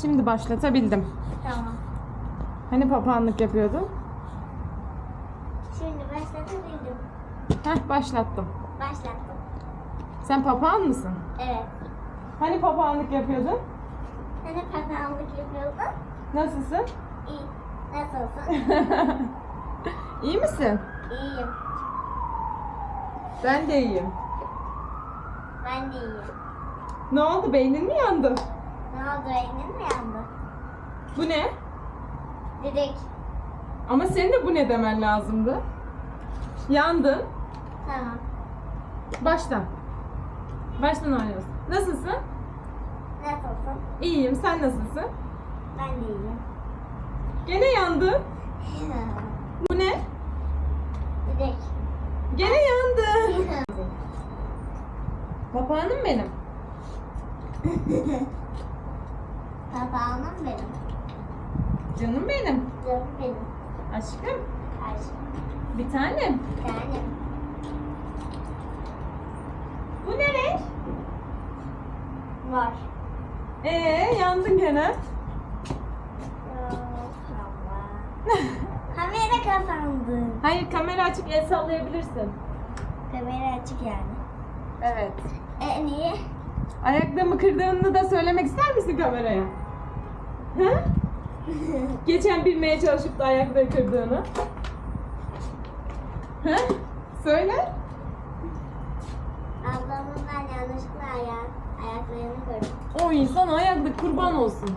Şimdi başlatabildim. Tamam. Hani papağanlık yapıyordun? Şimdi başlatabildim. Heh başlattım. Başlattım. Sen papağan mısın? Evet. Hani papağanlık yapıyordun? Hani pazarlık yapıyordun? Nasılsın? İyi. Nasılsın? İyi misin? İyiyim. Ben de iyiyim. Ben de iyiyim. Ne oldu? Beynin mi yandı? Ne oldu? Rengin mi yandı? Bu ne? Direkt. Ama senin de bu ne demen lazımdı. Yandın. Tamam. Baştan. Baştan oynuyoruz. Nasılsın? Nasılsın? İyiyim. Sen nasılsın? Ben de iyiyim. Gene yandın. Bu ne? Direkt. Gene yandın. Papağanım benim. Papağanım benim. Canım benim. Canım benim. Aşkım. Aşkım. Bir tanem. Yani. Bu ne renk? Var. Ee, yandın gene. Kamera kapandı. Hayır kamera açık el sallayabilirsin. Kamera açık yani. Evet. E niye? Ayaklarımı kırdığını da söylemek ister misin kameraya? Hı? Geçen bilmeye çalışıp da ayakları kırdığını. Hı? Söyle. Ablamın ben yanlışlıkla ayak, ayaklarını kırdım. O insan ayaklı kurban olsun.